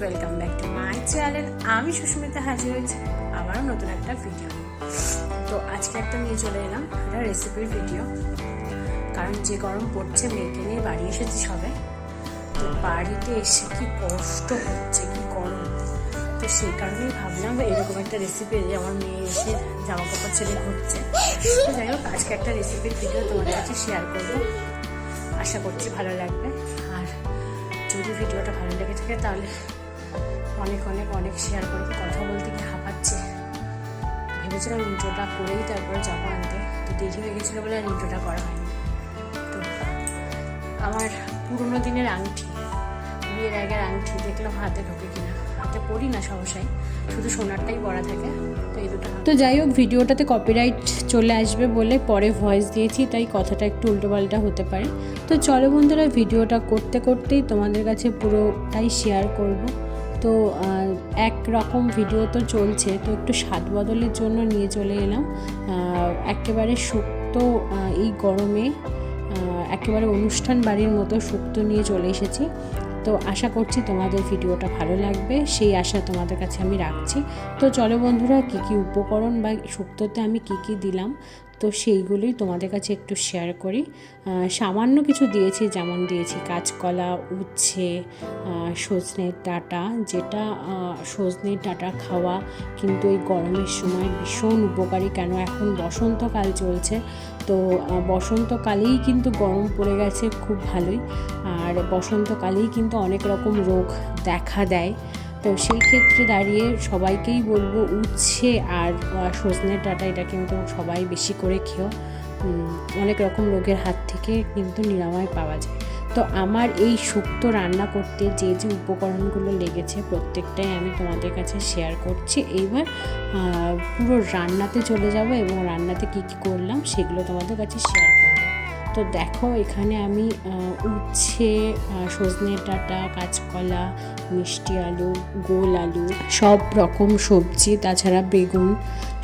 Welcome back to my channel আমি সুস্মিতা হাজির হয়েছি আবারও নতুন একটা ভিডিও তো আজকে একটা নিয়ে চলে এলাম একটা রেসিপির ভিডিও কারণ যে গরম পড়ছে, মেয়েকে নিয়ে বাড়ি এসেছি সবে। তো বাড়িতে এসে কি কষ্ট হচ্ছে, কি গরম। তো সেই কারণেই ভাবলাম এরকম একটা রেসিপি আমার মেয়ে এসে জামা কাপড় ছেড়ে ঘুরছে। তো যাই হোক, আজকে একটা রেসিপির ভিডিও তোমাদের কাছে শেয়ার করব। আশা করছি ভালো লাগবে। আর যদি ভিডিওটা ভালো লেগে থাকে তাহলে অনেক অনেক অনেক শেয়ার করব কথা বলতে কি হাঁপাচ্ছে। ভেবেছিলাম ইন্ট্রোটা করেই তারপরে যাব আনতে, তো দেরি হয়ে গেছিল বলে আর ইন্ট্রোটা করা হয়নি। তো আমার পুরোনো দিনের আংটি, বিয়ের আগের আংটি দেখলাম হাতে ঢোকে কিনা। হাতে পড়ি না সহসাই শুধু সোনারটাই পরা থাকে, তো এই দুটো তো যাই হোক, ভিডিওটাতে কপিরাইট চলে আসবে বলে পরে ভয়েস দিয়েছি, তাই কথাটা একটু উল্টোপাল্টা হতে পারে। তো চলো বন্ধুরা, ভিডিওটা করতে করতেই তোমাদের কাছে পুরোটাই শেয়ার করব। তো এক রকম ভিডিও তো চলছে, তো একটু স্বাদ বদলের জন্য নিয়ে চলে এলাম। একেবারে শুক্তো এই গরমে একেবারে অনুষ্ঠান বাড়ির মতো শুক্তো নিয়ে চলে এসেছি। তো আশা করছি তোমাদের ভিডিওটা ভালো লাগবে, সেই আশা তোমাদের কাছে আমি রাখছি। তো চলো বন্ধুরা, কী কী উপকরণ বা শুক্তোতে আমি কী কী দিলাম? তো সেইগুলোই তোমাদের কাছে একটু শেয়ার করি। সামান্য কিছু দিয়েছি, যেমন দিয়েছি কাঁচকলা, উচ্ছে সজনের ডাঁটা, যেটা সজনের ডাঁটা খাওয়া কিন্তু এই গরমের সময় ভীষণ উপকারী। কেন? এখন বসন্তকাল চলছে, তো বসন্তকালেই কিন্তু গরম পড়ে গেছে খুব ভালোই। আর বসন্তকালেই কিন্তু অনেক রকম রোগ দেখা দেয়। তো সেই ক্ষেত্রে দাঁড়িয়ে সবাইকেই বলব উচ্ছে আর সজনের ডাঁটা এটা কিন্তু সবাই বেশি করে উম, অনেক রকম রোগের হাত থেকে কিন্তু নিরাময় পাওয়া যায়। তো আমার এই শুক্তো রান্না করতে যে যে উপকরণগুলো লেগেছে প্রত্যেকটাই আমি তোমাদের কাছে শেয়ার করছি। এইবার পুরো রান্নাতে চলে যাব এবং রান্নাতে কী কী করলাম সেগুলো তোমাদের কাছে শেয়ার করব। তো দেখো এখানে আমি উচ্ছে আহ, সজনের ডাঁটা কাঁচকলা মিষ্টি আলু গোল আলু সব রকম সবজি তাছাড়া বেগুন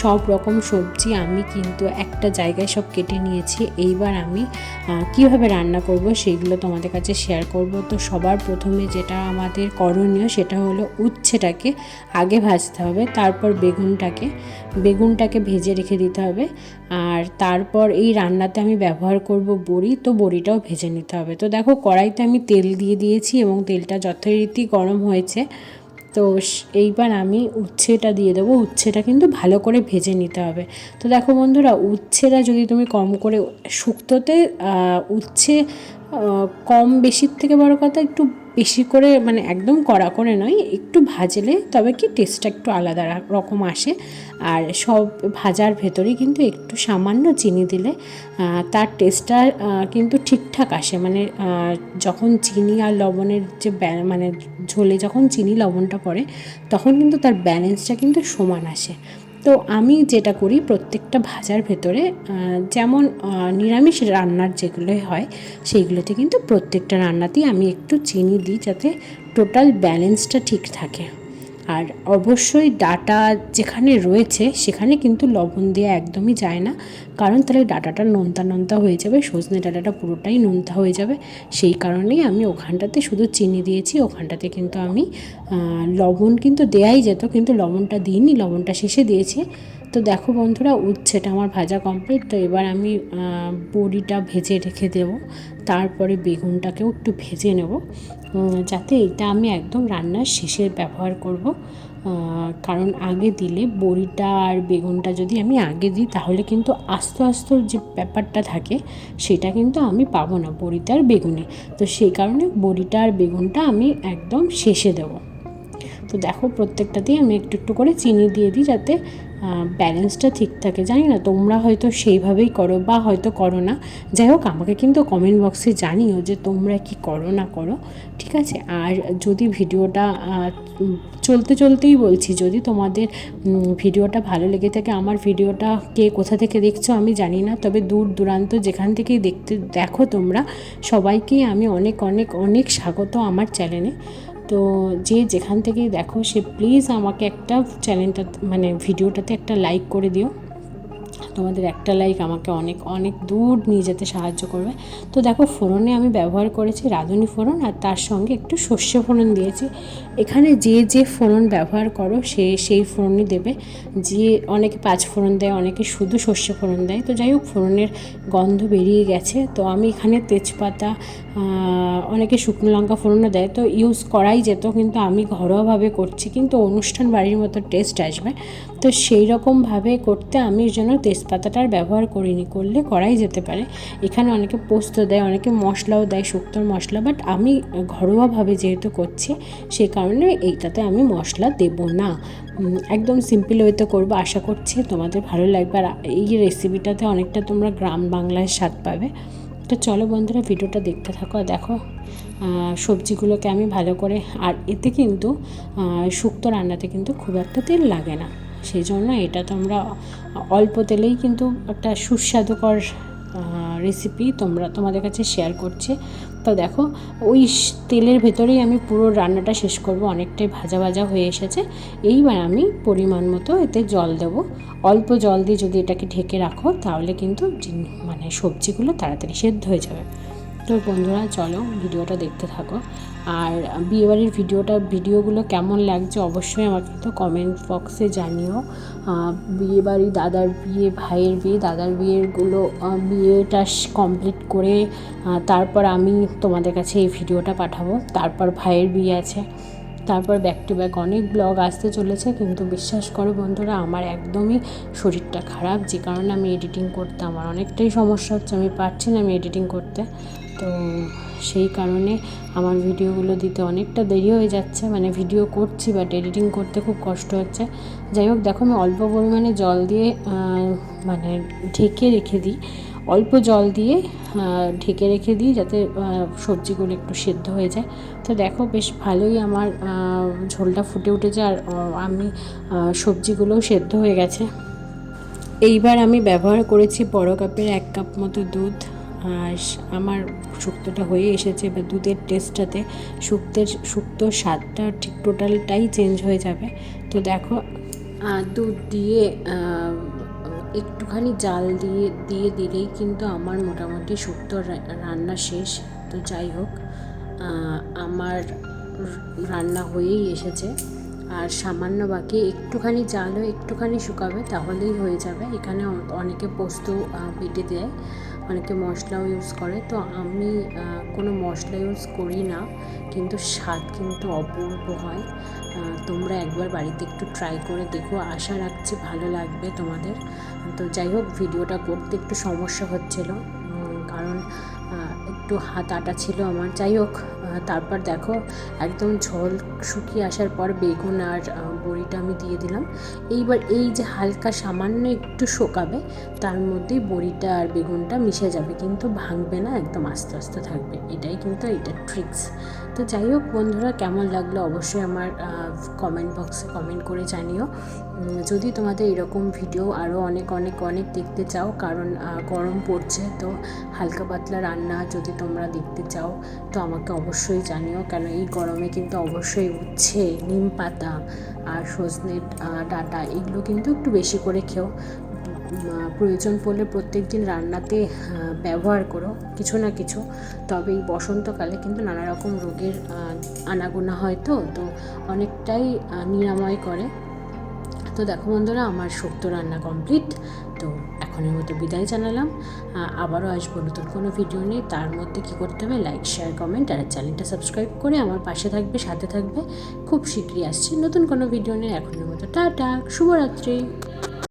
সব রকম সবজি আমি কিন্তু একটা জায়গায় সব কেটে নিয়েছি। এইবার আমি কীভাবে রান্না করব সেইগুলো তোমাদের কাছে শেয়ার করব। তো সবার প্রথমে যেটা আমাদের করণীয় সেটা হলো উচ্ছেটাকে আগে ভাজতে হবে তারপর বেগুনটাকে বেগুনটাকে ভেজে রেখে দিতে হবে। আর তারপর এই রান্নাতে আমি ব্যবহার করব বড়ি, তো বড়িটাও ভেজে নিতে হবে। তো দেখো, কড়াইতে আমি তেল দিয়ে দিয়েছি এবং তেলটা যথারীতি গরম হয়েছে। তো এইবার আমি উচ্ছেটা দিয়ে দেবো। উচ্ছেটা কিন্তু ভালো করে ভেজে নিতে হবে। তো দেখো বন্ধুরা, উচ্ছেটা যদি তুমি কম করে শুক্তোতে উচ্ছে কম বেশির থেকে বড় কথা একটু বেশি করে মানে একদম কড়া করে নয়, একটু ভাজলে তবে কি টেস্টটা একটু আলাদা রকম আসে। আর সব ভাজার ভেতরেই কিন্তু একটু সামান্য চিনি দিলে তার টেস্টটা কিন্তু ঠিকঠাক আসে। মানে যখন চিনি আর লবণের যে মানে ঝোলে যখন চিনি লবণটা পড়ে, তখন কিন্তু তার ব্যালেন্সটা কিন্তু সমান আসে। তো আমি যেটা করি প্রত্যেকটা ভাজার ভেতরে যেমন নিরামিষ রান্নার যেগুলো হয়, সেইগুলোতে কিন্তু প্রত্যেকটা রান্নাতেই আমি একটু চিনি দিই যাতে টোটাল ব্যালেন্সটা ঠিক থাকে। আর অবশ্যই ডাটা যেখানে রয়েছে, সেখানে কিন্তু লবণ দেওয়া একদমই যায় না। কারণ তাহলে ডাটাটা নোনতা নোনতা হয়ে যাবে, সজনে ডাটাটা পুরোটাই নোনতা হয়ে যাবে। সেই কারণেই আমি ওখানটাতে শুধু চিনি দিয়েছি, ওখানটাতে কিন্তু আমি লবণ কিন্তু দেয়াই যেত, কিন্তু লবণটা দিইনি, লবণটা শেষে দিয়েছি। তো দেখো বন্ধুরা, উচ্ছেটা আমার ভাজা কমপ্লিট তো এবার আমি বড়িটা ভেজে রেখে দেব। তারপরে বেগুনটাকেও একটু ভেজে নেব। যাতে এটা আমি একদম রান্নার শেষে ব্যবহার করব। কারণ আগে দিলে বড়িটা আর বেগুনটা যদি আমি আগে দিই, তাহলে কিন্তু আস্তে আস্তে যে ব্যাপারটা থাকে, সেটা কিন্তু আমি পাবো না বড়িটা আর বেগুনে। তো সেই কারণে বড়িটা আর বেগুনটা আমি একদম শেষে দেবো। তো দেখো প্রত্যেকটাতেই আমি একটু একটু করে চিনি দিয়ে দিই, যাতে ব্যালেন্সটা ঠিক থাকে। জানি না, তোমরা হয়তো সেইভাবেই করো বা হয়তো করো না। যাই হোক, আমাকে কিন্তু কমেন্ট বক্সে জানিও যে তোমরা কি করো না করো, ঠিক আছে? আর যদি ভিডিওটা চলতে চলতেই বলছি, যদি তোমাদের ভিডিওটা ভালো লেগে থাকে, আমার ভিডিওটা কে কোথা থেকে দেখছ আমি জানি না, তবে দূর দূরান্ত যেখান থেকেই দেখতে, দেখো তোমরা সবাইকেই আমি অনেক অনেক অনেক স্বাগত আমার চ্যানেলে তো যে যেখান থেকেই দেখো, সে প্লিজ আমাকে একটা চ্যানেলটা মানে ভিডিওটাতে একটা লাইক করে দিও। তোমাদের একটা লাইক আমাকে অনেক অনেক দূর নিয়ে যেতে সাহায্য করবে। তো দেখো, ফোড়নে আমি ব্যবহার করেছি রাঁধুনি ফোড়ন আর তার সঙ্গে একটু সর্ষে ফোড়ন দিয়েছি। এখানে যে যে ফোড়ন ব্যবহার করো, সে, সেই ফোড়নই দেবে। যে অনেকে পাঁচ ফোড়ন দেয়, অনেকে শুধু সর্ষে ফোড়ন দেয়। তো যাই হোক, ফোড়নের গন্ধ বেরিয়ে গেছে। তো আমি এখানে তেজপাতা অনেকে শুকনো লঙ্কা ফোড়নও দেয়। তো ইউজ করাই যেত, কিন্তু আমি ঘরোয়াভাবে করছি। কিন্তু অনুষ্ঠান বাড়ির মতো টেস্ট আসবে। তো সেই রকমভাবে করতে আমি যেন তেজপাতাটার ব্যবহার করিনি, করলে করাই যেতে পারে। এখানে অনেকে পোস্ত দেয়, অনেকে মশলাও দেয়, শুক্তোর মশলা বাট আমি ঘরোয়াভাবে যেহেতু করছি সেই কারণে এইটাতে আমি মশলা দেব না। একদম সিম্পল ওয়েতে করব, আশা করছি তোমাদের ভালো লাগবে। আর এই রেসিপিটাতে অনেকটা তোমরা গ্রাম বাংলায় স্বাদ পাবে। তো চলো বন্ধুরা, ভিডিওটা দেখতে থাকো দেখো সবজিগুলোকে আমি ভালো করে, আর এতে কিন্তু শুক্তো রান্নাতে কিন্তু খুব একটা তেল লাগে না। সেই জন্য এটা তোমরা অল্প তেলেই কিন্তু একটা সুস্বাদুকর রেসিপি তোমরা, তোমাদের কাছে শেয়ার করছে। তো দেখো, ওই তেলের ভেতরেই আমি পুরো রান্নাটা শেষ করব, অনেকটাই ভাজা ভাজা হয়ে এসেছে। এইবার আমি পরিমাণ মতো এতে জল দেব। অল্প জল দিয়ে যদি এটাকে ঢেকে রাখো, তাহলে কিন্তু মানে সবজিগুলো তাড়াতাড়ি সেদ্ধ হয়ে যাবে। তো বন্ধুরা, চলো ভিডিওটা দেখতে থাকো। আর বিয়েবাড়ির ভিডিওটা, ভিডিওগুলো কেমন লাগছে অবশ্যই আমাকে তো কমেন্ট বক্সে জানিও। বিয়েবাড়ি, দাদার বিয়ে, ভাইয়ের বিয়ে, দাদার বিয়েরগুলো বিয়েটা কমপ্লিট করে তারপর আমি তোমাদের কাছে এই ভিডিওটা পাঠাবো। তারপর ভাইয়ের বিয়ে আছে। তারপর ব্যাক টু ব্যাক অনেক ব্লগ আসতে চলেছে, কিন্তু বিশ্বাস করো বন্ধুরা, আমার একদমই শরীরটা খারাপ, যে কারণে আমি এডিটিং করতে আমার অনেকটাই সমস্যা হচ্ছে, আমি পারছি না আমি এডিটিং করতে। তো সেই কারণে আমার ভিডিওগুলো দিতে অনেকটা দেরি হয়ে যাচ্ছে মানে ভিডিও করছি বাট এডিটিং করতে খুব কষ্ট হচ্ছে। যাই হোক, দেখো আমি অল্প পরিমাণে জল দিয়ে মানে ঢেকে রেখে দিই। অল্প জল দিয়ে ঢেকে রেখে দিই যাতে সবজিগুলো একটু সেদ্ধ হয়ে যায়। তো দেখো বেশ ভালোই আমার ঝোলটা ফুটে উঠেছে আর আমি সবজিগুলোও সেদ্ধ হয়ে গেছে। এইবার আমি ব্যবহার করেছি বড় কাপের এক কাপ মতো দুধ। আমার শুক্তোটা হয়ে এসেছে এবার দুধের টেস্টটাতে শুক্তের শুক্তোর স্বাদটা ঠিক টোটালটাই চেঞ্জ হয়ে যাবে। তো দেখো দুধ দিয়ে একটুখানি জাল দিয়ে দিয়ে দিলেই কিন্তু আমার মোটামুটি শুক্তোর রান্না শেষ। তো যাই হোক আমার রান্না হয়েই এসেছে। আর সামান্য বাকি একটুখানি জালও একটুখানি শুকাবে, তাহলেই হয়ে যাবে। এখানে অনেকে পোস্ত বেটে দেয়। অনেকে মশলাও ইউজ করে। তো আমি কোনো মশলা ইউজ করি না, কিন্তু স্বাদ কিন্তু অপূর্ব হয়। তোমরা একবার বাড়িতে একটু ট্রাই করে দেখো। আশা রাখছি ভালো লাগবে তোমাদের। তো যাই হোক, ভিডিওটা করতে একটু সমস্যা হচ্ছিল কারণ একটু হাত আটা ছিল আমার। যাই হোক তারপর দেখো, একদম ঝোল শুকিয়ে আসার পর বেগুন আর বড়িটা আমি দিয়ে দিলাম। এইবার এই যে হালকা সামান্য একটু শোকাবে, তার মধ্যেই বড়িটা আর বেগুনটা মিশে যাবে, কিন্তু ভাঙবে না, একদম আস্তে আস্তে থাকবে। এটাই কিন্তু এটা ট্রিক্স তো যাই হোক বন্ধুরা, কেমন লাগল অবশ্যই আমার কমেন্ট বক্সে কমেন্ট করে জানিও। যদি তোমাদের এরকম ভিডিও আরও অনেক অনেক অনেক দেখতে চাও, কারণ গরম পড়ছে, তো হালকা পাতলা রান্না যদি তোমরা দেখতে চাও, তো আমাকে অবশ্যই জানিও। কেন এই গরমে কিন্তু অবশ্যই উচ্ছে, নিম পাতা আর সজনে ডাটা এগুলো কিন্তু একটু বেশি করে খেও। প্রয়োজন পড়লে প্রত্যেক দিন রান্নাতে ব্যবহার করো, কিছু না কিছু। তবে এই বসন্তকালে কিন্তু নানা রকম রোগের আনাগোনা হয় তো তো অনেকটাই নিরাময় করে। তো দেখো বন্ধুরা, আমার শুক্তো রান্না কমপ্লিট। তো এখনের মতো বিদায় জানালাম। আবারও আসব নতুন কোনো ভিডিও নিয়ে। তার মধ্যে কী করতে হবে লাইক শেয়ার কমেন্ট আর চ্যানেলটা সাবস্ক্রাইব করে আমার পাশে থাকবে, সাথে থাকবে। খুব শীঘ্রই আসছি নতুন কোনো ভিডিও নিয়ে। এখনের মতো টাটা, শুভরাত্রি।